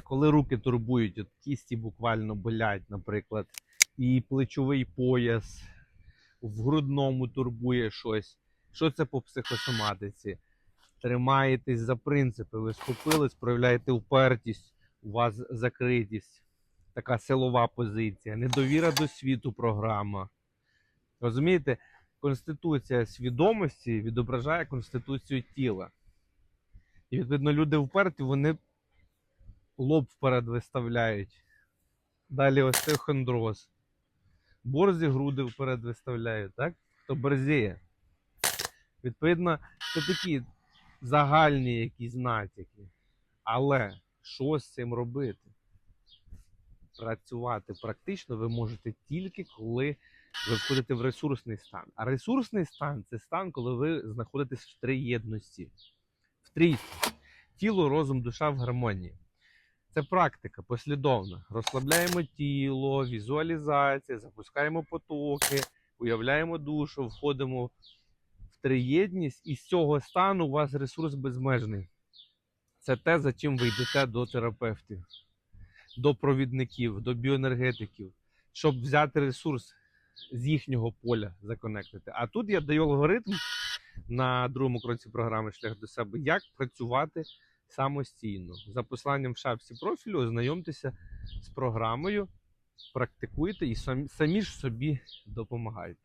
Коли руки турбують, от кісті буквально болять, наприклад, і плечовий пояс, в грудному турбує щось. Що це по психосоматиці? Тримаєтесь за принципи, ви схопились, проявляєте упертість, у вас закритість, така силова позиція, недовіра до світу програма. Розумієте, конституція свідомості відображає конституцію тіла. І відповідно люди вперті, вони лоб вперед виставляють. Далі остеохондроз. Борзі груди вперед виставляють, так? То борзіє. Відповідно, це такі загальні якісь натяки. Але що з цим робити? Працювати практично ви можете тільки коли ви входите в ресурсний стан. А ресурсний стан це стан, коли ви знаходитесь в триєдності. В трійстві. Тіло, розум, душа в гармонії. Це практика послідовна. Розслабляємо тіло, візуалізація, запускаємо потоки, уявляємо душу, входимо в триєдність, і з цього стану у вас ресурс безмежний. Це те, за чим ви йдете до терапевтів, до провідників, до біоенергетиків, щоб взяти ресурс з їхнього поля законектити. А тут я даю алгоритм на другому кроці програми Шлях до себе, як працювати самостійно. За посланням в шапці профілю ознайомтеся з програмою, практикуйте і самі, ж собі допомагайте.